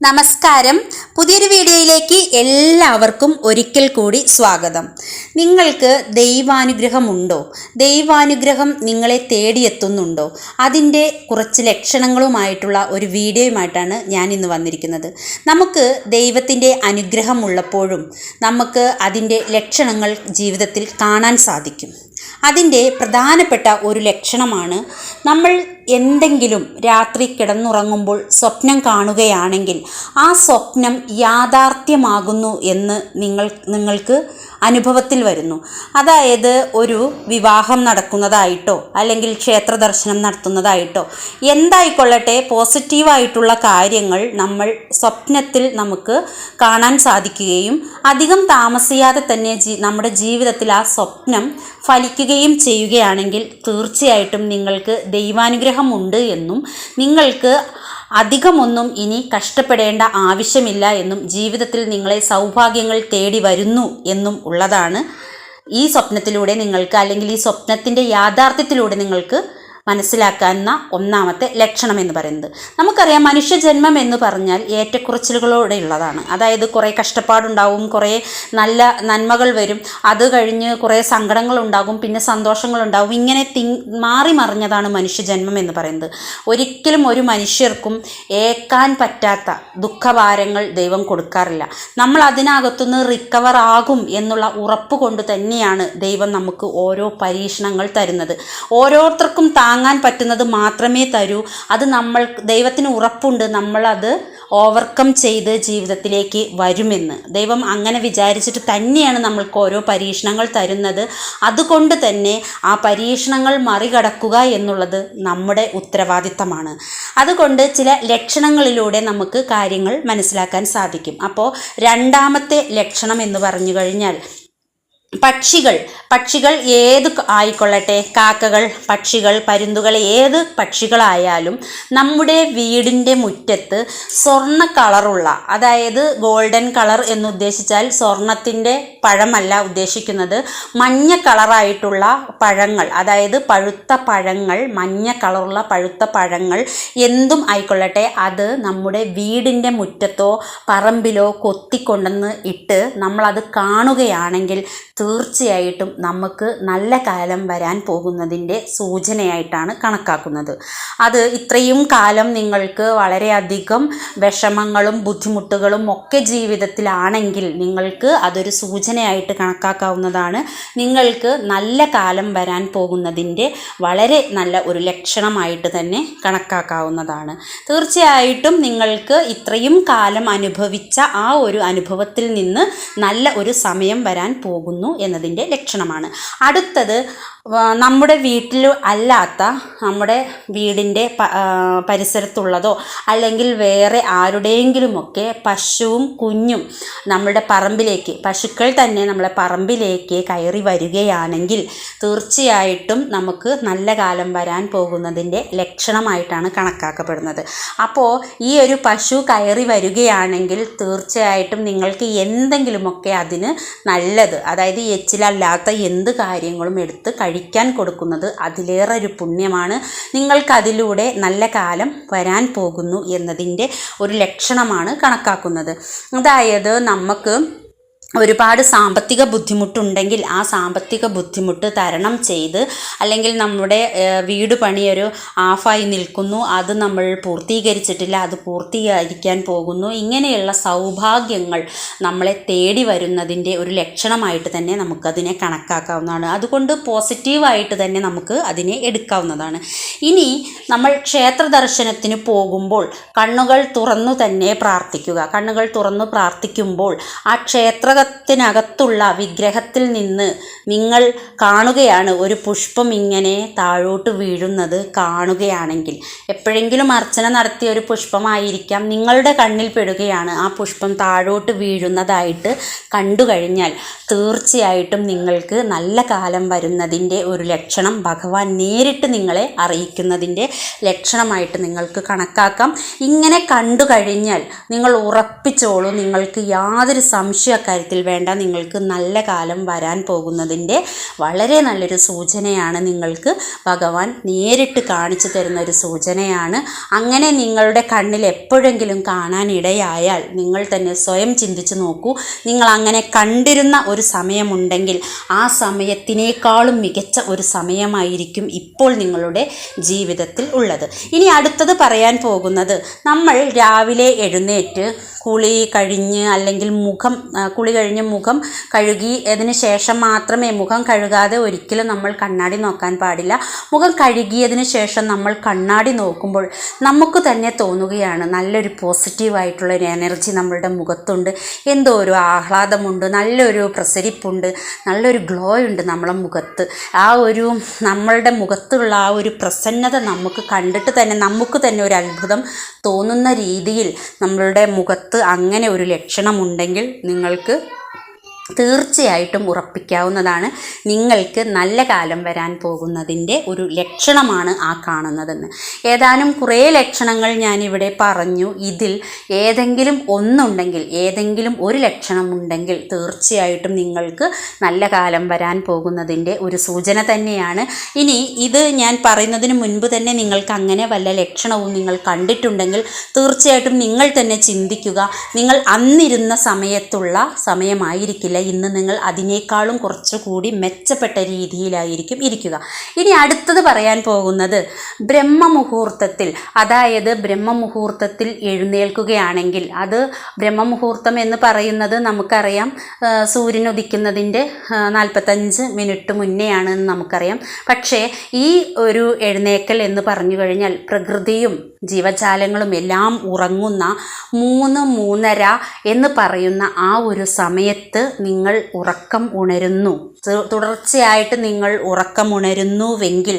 നമസ്കാരം. പുതിയൊരു വീഡിയോയിലേക്ക് എല്ലാവർക്കും ഒരിക്കൽ കൂടി സ്വാഗതം. നിങ്ങൾക്ക് ദൈവാനുഗ്രഹമുണ്ടോ? ദൈവാനുഗ്രഹം നിങ്ങളെ തേടിയെത്തുന്നുണ്ടോ? അതിന്റെ കുറച്ച് ലക്ഷണങ്ങളുമായിട്ടുള്ള ഒരു വീഡിയോയുമായിട്ടാണ് ഞാൻ ഇന്ന് വന്നിരിക്കുന്നത്. നമുക്ക് ദൈവത്തിന്റെ അനുഗ്രഹമുള്ളപ്പോഴും നമുക്ക് അതിന്റെ ലക്ഷണങ്ങൾ ജീവിതത്തിൽ കാണാൻ സാധിക്കും. അതിന്റെ പ്രധാനപ്പെട്ട ഒരു ലക്ഷണമാണ് നമ്മൾ എന്തെങ്കിലും രാത്രി കിടന്നുറങ്ങുമ്പോൾ സ്വപ്നം കാണുകയാണെങ്കിൽ ആ സ്വപ്നം യാഥാർത്ഥ്യമാകുന്നു എന്ന് നിങ്ങൾ നിങ്ങൾക്ക് അനുഭവത്തിൽ വരുന്നു. അതായത് ഒരു വിവാഹം നടക്കുന്നതായിട്ടോ അല്ലെങ്കിൽ ക്ഷേത്ര ദർശനം നടത്തുന്നതായിട്ടോ എന്തായിക്കൊള്ളട്ടെ പോസിറ്റീവായിട്ടുള്ള കാര്യങ്ങൾ നമ്മൾ സ്വപ്നത്തിൽ നമുക്ക് കാണാൻ സാധിക്കുകയും അധികം താമസിയാതെ തന്നെ നമ്മുടെ ജീവിതത്തിൽ ആ സ്വപ്നം ഫലിക്കുകയും ചെയ്യുകയാണെങ്കിൽ തീർച്ചയായിട്ടും നിങ്ങൾക്ക് ദൈവാനുഗ്രഹമുണ്ട് എന്നും നിങ്ങൾക്ക് അധികമൊന്നും ഇനി കഷ്ടപ്പെടേണ്ട ആവശ്യമില്ല എന്നും ജീവിതത്തിൽ നിങ്ങളെ സൗഭാഗ്യങ്ങൾ തേടി വരുന്നു എന്നും ഉള്ളതാണ്. ഈ സ്വപ്നത്തിലൂടെ നിങ്ങൾക്ക് അല്ലെങ്കിൽ ഈ സ്വപ്നത്തിന്റെ യാഥാർത്ഥ്യത്തിലൂടെ നിങ്ങൾക്ക് മനസ്സിലാക്കാവുന്ന ഒന്നാമത്തെ ലക്ഷണം എന്ന് പറയുന്നത്. നമുക്കറിയാം മനുഷ്യജന്മം എന്ന് പറഞ്ഞാൽ ഏറ്റക്കുറച്ചിലുകളോടെ ഉള്ളതാണ് അതായത് കുറേ കഷ്ടപ്പാടുണ്ടാവും കുറേ നല്ല നന്മകൾ വരും. അത് കഴിഞ്ഞ് കുറേ സങ്കടങ്ങളുണ്ടാകും പിന്നെ സന്തോഷങ്ങളുണ്ടാകും. ഇങ്ങനെ തി മാറി മറിഞ്ഞതാണ് മനുഷ്യജന്മം എന്ന് പറയുന്നത്. ഒരിക്കലും ഒരു മനുഷ്യർക്കും ഏക്കാൻ പറ്റാത്ത ദുഃഖഭാരങ്ങൾ ദൈവം കൊടുക്കാറില്ല. നമ്മൾ അതിനകത്തുനിന്ന് റിക്കവർ ആകും എന്നുള്ള ഉറപ്പ് കൊണ്ട് തന്നെയാണ് ദൈവം നമുക്ക് ഓരോ പരീക്ഷണങ്ങൾ തരുന്നത്. ഓരോരുത്തർക്കും താങ്ങാൻ പറ്റുന്നത് മാത്രമേ തരൂ. അത് നമ്മൾ ദൈവത്തിന് ഉറപ്പുണ്ട് നമ്മളത് ഓവർകം ചെയ്ത് ജീവിതത്തിലേക്ക് വരുമെന്ന്. ദൈവം അങ്ങനെ വിചാരിച്ചിട്ട് തന്നെയാണ് നമ്മൾക്ക് ഓരോ പരീക്ഷണങ്ങൾ തരുന്നത്. അതുകൊണ്ട് തന്നെ ആ പരീക്ഷണങ്ങൾ മറികടക്കുക എന്നുള്ളത് നമ്മുടെ ഉത്തരവാദിത്തമാണ്. അതുകൊണ്ട് ചില ലക്ഷണങ്ങളിലൂടെ നമുക്ക് കാര്യങ്ങൾ മനസ്സിലാക്കാൻ സാധിക്കും. അപ്പോൾ രണ്ടാമത്തെ ലക്ഷണം എന്ന് പറഞ്ഞു കഴിഞ്ഞാൽ പക്ഷികൾ. പക്ഷികൾ ഏത് ആയിക്കൊള്ളട്ടെ. കാക്കകൾ പക്ഷികൾ പരുന്തുകൾ ഏത് പക്ഷികളായാലും നമ്മുടെ വീടിന്റെ മുറ്റത്ത് സ്വർണ കളറുള്ള അതായത് ഗോൾഡൻ കളർ എന്ന് ഉദ്ദേശിച്ചാൽ സ്വർണത്തിന്റെ പഴമല്ല ഉദ്ദേശിക്കുന്നത് മഞ്ഞ കളറായിട്ടുള്ള പഴങ്ങൾ അതായത് പഴുത്ത പഴങ്ങൾ മഞ്ഞ കളറുള്ള പഴുത്ത പഴങ്ങൾ എന്തും ആയിക്കൊള്ളട്ടെ അത് നമ്മുടെ വീടിന്റെ മുറ്റത്തോ പറമ്പിലോ കൊത്തിക്കൊണ്ടെന്ന് ഇട്ട് നമ്മളത് കാണുകയാണെങ്കിൽ തീർച്ചയായിട്ടും നമുക്ക് നല്ല കാലം വരാൻ പോകുന്നതിന്റെ സൂചനയായിട്ടാണ് കണക്കാക്കുന്നത്. അത് ഇത്രയും കാലം നിങ്ങൾക്ക് വളരെയധികം വിഷമങ്ങളും ബുദ്ധിമുട്ടുകളും ഒക്കെ ജീവിതത്തിലാണെങ്കിൽ നിങ്ങൾക്ക് അതൊരു സൂചനയായിട്ട് കണക്കാക്കാവുന്നതാണ്. നിങ്ങൾക്ക് നല്ല കാലം വരാൻ പോകുന്നതിന്റെ വളരെ നല്ല ഒരു ലക്ഷണമായിട്ട് തന്നെ കണക്കാക്കാവുന്നതാണ്. തീർച്ചയായിട്ടും നിങ്ങൾക്ക് ഇത്രയും കാലം അനുഭവിച്ച ആ ഒരു അനുഭവത്തിൽ നിന്ന് നല്ല ഒരു സമയം വരാൻ പോകുന്നു. എന്നതിന്റെ ലക്ഷണമാണ്. അടുത്തത് നമ്മുടെ വീട്ടിൽ അല്ലാത്ത നമ്മുടെ വീടിന്റെ പരിസരത്തുള്ളതോ അല്ലെങ്കിൽ വേറെ ആരുടെയെങ്കിലുമൊക്കെ പശുവും കുഞ്ഞും നമ്മുടെ പറമ്പിലേക്ക് പശുക്കൾ തന്നെ നമ്മളെ പറമ്പിലേക്ക് കയറി വരികയാണെങ്കിൽ തീർച്ചയായിട്ടും നമുക്ക് നല്ല കാലം വരാൻ പോകുന്നതിന്റെ ലക്ഷണമായിട്ടാണ് കണക്കാക്കപ്പെടുന്നത്. അപ്പോൾ ഈ ഒരു പശു കയറി വരികയാണെങ്കിൽ തീർച്ചയായിട്ടും നിങ്ങൾക്ക് എന്തെങ്കിലുമൊക്കെ അതിന് നല്ലത് അതായത് എച്ചിലല്ലാത്ത എന്ത് കാര്യങ്ങളും എടുത്ത് കഴിക്കാൻ കൊടുക്കുന്നത് അതിലേറെ ഒരു പുണ്യമാണ്. നിങ്ങൾക്കതിലൂടെ നല്ല കാലം വരാൻ പോകുന്നു എന്നതിന്റെ ഒരു ലക്ഷണമാണ് കണക്കാക്കുന്നത്. അതായത് നമുക്ക് ഒരുപാട് സാമ്പത്തിക ബുദ്ധിമുട്ടുണ്ടെങ്കിൽ ആ സാമ്പത്തിക ബുദ്ധിമുട്ട് തരണം ചെയ്ത് അല്ലെങ്കിൽ നമ്മുടെ വീട് പണി ഒരു ആഫായി നിൽക്കുന്നു അത് നമ്മൾ പൂർത്തീകരിച്ചിട്ടില്ല അത് പൂർത്തീകരിക്കാൻ പോകുന്നു. ഇങ്ങനെയുള്ള സൗഭാഗ്യങ്ങൾ നമ്മളെ തേടി വരുന്നതിന്റെ ഒരു ലക്ഷണമായിട്ട് തന്നെ നമുക്കതിനെ കണക്കാക്കാവുന്നതാണ്. അതുകൊണ്ട് പോസിറ്റീവായിട്ട് തന്നെ നമുക്ക് അതിനെ എടുക്കാവുന്നതാണ്. ഇനി നമ്മൾ ക്ഷേത്ര ദർശനത്തിന് പോകുമ്പോൾ കണ്ണുകൾ തുറന്നു തന്നെ പ്രാർത്ഥിക്കുക. കണ്ണുകൾ തുറന്നു പ്രാർത്ഥിക്കുമ്പോൾ ആ ക്ഷേത്ര പുസ്തകത്തിനകത്തുള്ള വിഗ്രഹത്തിൽ നിന്ന് നിങ്ങൾ കാണുകയാണ്. ഒരു പുഷ്പം ഇങ്ങനെ താഴോട്ട് വീഴുന്നത് കാണുകയാണെങ്കിൽ. എപ്പോഴെങ്കിലും അർച്ചന നടത്തിയ ഒരു പുഷ്പമായിരിക്കാം. നിങ്ങളുടെ കണ്ണിൽ പെടുകയാണ് ആ പുഷ്പം താഴോട്ട് വീഴുന്നതായിട്ട് കണ്ടു കഴിഞ്ഞാൽ തീർച്ചയായിട്ടും നിങ്ങൾക്ക് നല്ല കാലം വരുന്നതിന്റെ ഒരു ലക്ഷണം ഭഗവാൻ നേരിട്ട് നിങ്ങളെ അറിയിക്കുന്നതിന്റെ ലക്ഷണമായിട്ട് നിങ്ങൾക്ക് കണക്കാക്കാം. ഇങ്ങനെ കണ്ടു കഴിഞ്ഞാൽ നിങ്ങൾ ഉറപ്പിച്ചോളൂ. നിങ്ങൾക്ക് യാതൊരു സംശയക്കാര്യത്തിലും കാര്യത്തിൽ വേണ്ട നിങ്ങൾക്ക് നല്ല കാലം വരാൻ പോകുന്നതിന്റെ വളരെ നല്ലൊരു സൂചനയാണ് നിങ്ങൾക്ക് ഭഗവാൻ നേരിട്ട് കാണിച്ചു തരുന്ന ഒരു സൂചനയാണ്. അങ്ങനെ നിങ്ങളുടെ കണ്ണിൽ എപ്പോഴെങ്കിലും കാണാനിടയായാൽ നിങ്ങൾ തന്നെ സ്വയം ചിന്തിച്ച് നോക്കൂ. നിങ്ങൾ അങ്ങനെ കണ്ടിരുന്ന ഒരു സമയമുണ്ടെങ്കിൽ ആ സമയത്തിനേക്കാളും മികച്ച ഒരു സമയമായിരിക്കും ഇപ്പോൾ നിങ്ങളുടെ ജീവിതത്തിൽ ഉള്ളത്. ഇനി അടുത്തത് പറയാൻ പോകുന്നത് നമ്മൾ രാവിലെ എഴുന്നേറ്റ് കുളി കഴിഞ്ഞ് അല്ലെങ്കിൽ മുഖം കുളി കഴിഞ്ഞ് മുഖം കഴുകി അതിന് ശേഷം മാത്രമേ മുഖം കഴുകാതെ ഒരിക്കലും നമ്മൾ കണ്ണാടി നോക്കാൻ പാടില്ല. മുഖം കഴുകിയതിന് ശേഷം നമ്മൾ കണ്ണാടി നോക്കുമ്പോൾ നമുക്ക് തന്നെ തോന്നുകയാണ് നല്ലൊരു പോസിറ്റീവായിട്ടുള്ള ഒരു എനർജി നമ്മളുടെ മുഖത്തുണ്ട്. എന്തോ ഒരു ആഹ്ലാദമുണ്ട് നല്ലൊരു പ്രസരിപ്പുണ്ട് നല്ലൊരു ഗ്ലോ ഉണ്ട് നമ്മളെ മുഖത്ത്. ആ ഒരു നമ്മളുടെ മുഖത്തുള്ള ആ ഒരു പ്രസന്നത നമുക്ക് കണ്ടിട്ട് തന്നെ നമുക്ക് തന്നെ ഒരു അത്ഭുതം തോന്നുന്ന രീതിയിൽ നമ്മളുടെ മുഖത്ത് അങ്ങനെ ഒരു ലക്ഷണമുണ്ടെങ്കിൽ നിങ്ങൾക്ക് തീർച്ചയായിട്ടും ഉറപ്പിക്കാവുന്നതാണ് നിങ്ങൾക്ക് നല്ല കാലം വരാൻ പോകുന്നതിന്റെ ഒരു ലക്ഷണമാണ് ആ കാണുന്നതെന്ന്. ഏതാനും കുറേ ലക്ഷണങ്ങൾ ഞാനിവിടെ പറഞ്ഞു. ഇതിൽ ഏതെങ്കിലും ഒന്നുണ്ടെങ്കിൽ ഏതെങ്കിലും ഒരു ലക്ഷണമുണ്ടെങ്കിൽ തീർച്ചയായിട്ടും നിങ്ങൾക്ക് നല്ല കാലം വരാൻ പോകുന്നതിന്റെ ഒരു സൂചന തന്നെയാണ്. ഇനി ഇത് ഞാൻ പറയുന്നതിന് മുൻപ് തന്നെ നിങ്ങൾക്ക് അങ്ങനെ വല്ല ലക്ഷണവും നിങ്ങൾ കണ്ടിട്ടുണ്ടെങ്കിൽ തീർച്ചയായിട്ടും നിങ്ങൾ തന്നെ ചിന്തിക്കുക. നിങ്ങൾ അന്നിരുന്ന സമയത്തുള്ള സമയമായിരിക്കില്ല. ഇന്ന് നിങ്ങൾ അതിനേക്കാളും കുറച്ചുകൂടി മെച്ചപ്പെട്ട രീതിയിലായിരിക്കും ഇരിക്കുക. ഇനി അടുത്തത് പറയാൻ പോകുന്നത് ബ്രഹ്മമുഹൂർത്തത്തിൽ അതായത് ബ്രഹ്മമുഹൂർത്തത്തിൽ എഴുന്നേൽക്കുകയാണെങ്കിൽ അത് ബ്രഹ്മമുഹൂർത്തം എന്ന് പറയുന്നത് നമുക്കറിയാം സൂര്യൻ ഉദിക്കുന്നതിന്റെ നാൽപ്പത്തഞ്ച് മിനിറ്റ് മുന്നെയാണ് എന്ന് നമുക്കറിയാം. പക്ഷേ ഈ ഒരു എഴുന്നേക്കൽ എന്ന് പറഞ്ഞു കഴിഞ്ഞാൽ പ്രകൃതിയും ജീവജാലങ്ങളും എല്ലാം ഉറങ്ങുന്ന മൂന്ന് മൂന്നര എന്ന് പറയുന്ന ആ ഒരു സമയത്ത് നിങ്ങൾ ഉറക്കം ഉണരുന്നു. തുടർച്ചയായിട്ട് നിങ്ങൾ ഉറക്കമുണരുന്നുവെങ്കിൽ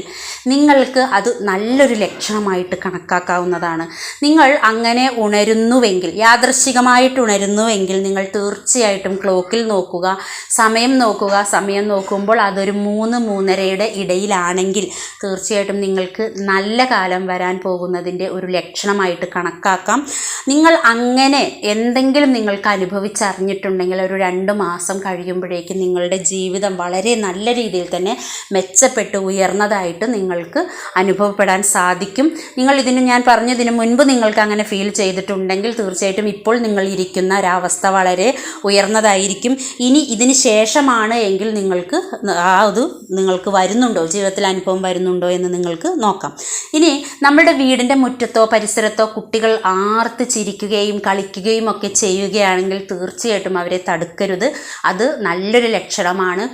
നിങ്ങൾക്ക് അത് നല്ലൊരു ലക്ഷണമായിട്ട് കണക്കാക്കാവുന്നതാണ്. നിങ്ങൾ അങ്ങനെ ഉണരുന്നുവെങ്കിൽ യാദൃശികമായിട്ട് ഉണരുന്നുവെങ്കിൽ നിങ്ങൾ തീർച്ചയായിട്ടും ക്ലോക്കിൽ നോക്കുക സമയം നോക്കുക സമയം നോക്കുമ്പോൾ അതൊരു മൂന്ന് മൂന്നരയുടെ ഇടയിലാണെങ്കിൽ തീർച്ചയായിട്ടും നിങ്ങൾക്ക് നല്ല കാലം വരാൻ പോകുന്നതിന്റെ ഒരു ലക്ഷണമായിട്ട് കണക്കാക്കാം. നിങ്ങൾ അങ്ങനെ എന്തെങ്കിലും നിങ്ങൾക്ക് അനുഭവിച്ചറിഞ്ഞിട്ടുണ്ടെങ്കിൽ ഒരു രണ്ട് മാസം കഴിയുമ്പോഴേക്കും നിങ്ങളുടെ ജീവിതം വളരെ നല്ല രീതിയിൽ തന്നെ മെച്ചപ്പെട്ട് ഉയർന്നതായിട്ട് നിങ്ങൾക്ക് അനുഭവപ്പെടാൻ സാധിക്കും. നിങ്ങൾ ഇതിന് ഞാൻ പറഞ്ഞതിന് മുൻപ് നിങ്ങൾക്ക് അങ്ങനെ ഫീൽ ചെയ്തിട്ടുണ്ടെങ്കിൽ തീർച്ചയായിട്ടും ഇപ്പോൾ നിങ്ങൾ ഇരിക്കുന്ന ഒരവസ്ഥ വളരെ ഉയർന്നതായിരിക്കും. ഇനി ഇതിന് ശേഷമാണ് എങ്കിൽ നിങ്ങൾക്ക് ആ ഇത് നിങ്ങൾക്ക് വരുന്നുണ്ടോ? ജീവിതത്തിൽ അനുഭവം വരുന്നുണ്ടോ എന്ന് നിങ്ങൾക്ക് നോക്കാം. ഇനി നമ്മുടെ വീടിന്റെ മുറ്റത്തോ പരിസരത്തോ കുട്ടികൾ ആർത്ത് ചിരിക്കുകയും കളിക്കുകയും ഒക്കെ ചെയ്യുകയാണെങ്കിൽ തീർച്ചയായിട്ടും അവരെ തടുക്കരുത്. അത് നല്ലൊരു ലക്ഷണമാണ്.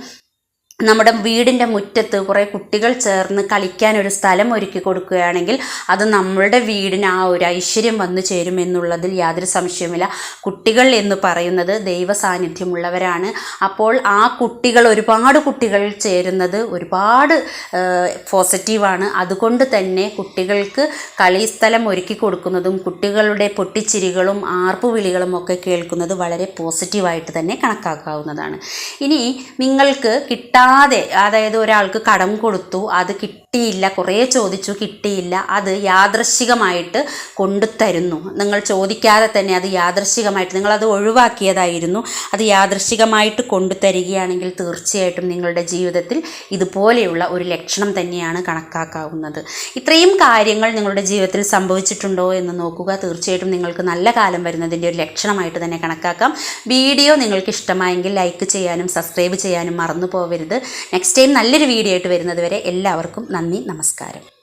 നമ്മുടെ വീടിന്റെ മുറ്റത്ത് കുറേ കുട്ടികൾ ചേർന്ന് കളിക്കാൻ ഒരു സ്ഥലം ഒരുക്കി കൊടുക്കുകയാണെങ്കിൽ അത് നമ്മളുടെ വീടിന് ആ ഒരു ഐശ്വര്യം വന്നു ചേരും എന്നുള്ളതിൽ യാതൊരു സംശയവുമില്ല. കുട്ടികൾ എന്ന് പറയുന്നത് ദൈവ സാന്നിധ്യമുള്ളവരാണ് അപ്പോൾ ആ കുട്ടികൾ ഒരുപാട് കുട്ടികൾ ചേരുന്നത് ഒരുപാട് പോസിറ്റീവാണ്. അതുകൊണ്ട് തന്നെ കുട്ടികൾക്ക് കളിസ്ഥലം ഒരുക്കി കൊടുക്കുന്നതും കുട്ടികളുടെ പൊട്ടിച്ചിരികളും ആർപ്പുവിളികളും ഒക്കെ കേൾക്കുന്നത് വളരെ പോസിറ്റീവായിട്ട് തന്നെ കണക്കാക്കാവുന്നതാണ്. ഇനി നിങ്ങൾക്ക് കിട്ടാതെ അതായത് ഒരാൾക്ക് കടം കൊടുത്തു അത് കിട്ടിയില്ല കുറേ ചോദിച്ചു കിട്ടിയില്ല. അത് യാദൃശികമായിട്ട് കൊണ്ടുതരുന്നു നിങ്ങൾ ചോദിക്കാതെ തന്നെ അത് യാദൃശികമായിട്ട് നിങ്ങളത് ഒഴിവാക്കിയതായിരുന്നു. അത് യാദൃശികമായിട്ട് കൊണ്ടുതരികയാണെങ്കിൽ തീർച്ചയായിട്ടും നിങ്ങളുടെ ജീവിതത്തിൽ ഇതുപോലെയുള്ള ഒരു ലക്ഷണം തന്നെയാണ് കണക്കാക്കാവുന്നത്. ഇത്രയും കാര്യങ്ങൾ നിങ്ങളുടെ ജീവിതത്തിൽ സംഭവിച്ചിട്ടുണ്ടോ എന്ന് നോക്കുക. തീർച്ചയായിട്ടും നിങ്ങൾക്ക് നല്ല കാലം വരുന്നതിന്റെ ഒരു ലക്ഷണമായിട്ട് തന്നെ കണക്കാക്കാം. വീഡിയോ നിങ്ങൾക്ക് ഇഷ്ടമായെങ്കിൽ ലൈക്ക് ചെയ്യാനും സബ്സ്ക്രൈബ് ചെയ്യാനും മറന്നു പോകരുത് നെക്സ്റ്റ് ടൈം നല്ലൊരു വീഡിയോ ആയിട്ട് വരുന്നത് വരെ എല്ലാവർക്കും നന്ദി നമസ്കാരം.